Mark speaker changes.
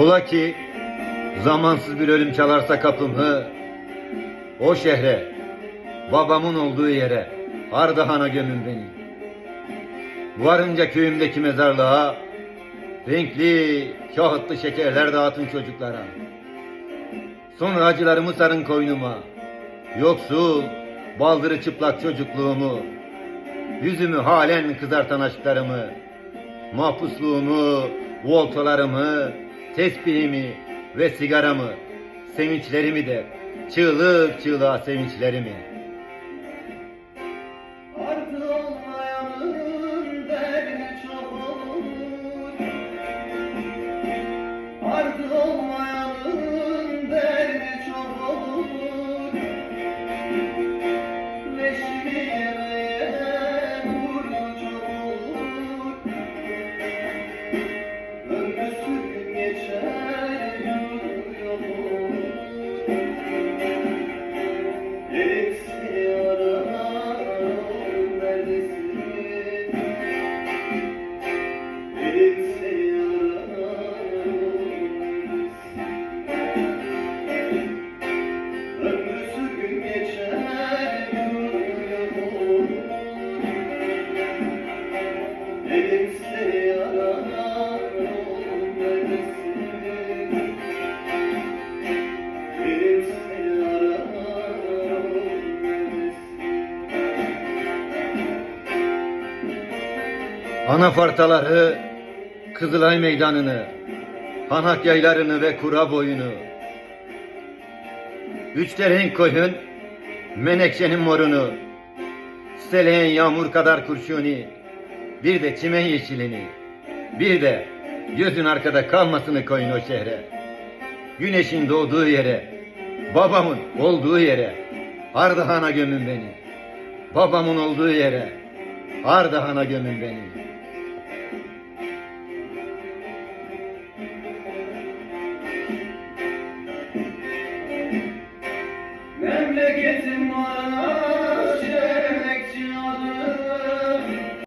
Speaker 1: Ola ki zamansız bir ölüm çalarsa kapımı, o şehre, babamın olduğu yere, Ardahan'a gömün beni. Varınca köyümdeki mezarlığa, renkli, kağıtlı şekerler dağıtın çocuklara. Sonra acılarımı sarın koynuma, yoksul, baldırı çıplak çocukluğumu, yüzümü halen kızartan aşklarımı, mahpusluğumu, voltalarımı, tesbihimi ve sigaramı, sevinçlerimi de, çığlık çığlığa sevinçlerimi. Anafartaları, Kızılay meydanını, Hanak yaylarını ve kura boyunu. Üçte renk koyun, menekşenin morunu, seleğen yağmur kadar kurşuni, bir de çimen yeşilini, bir de gözün arkada kalmasını koyun o şehre. Güneşin doğduğu yere, babamın olduğu yere, Ardahan'a gömün beni. Babamın olduğu yere, Ardahan'a gömün beni.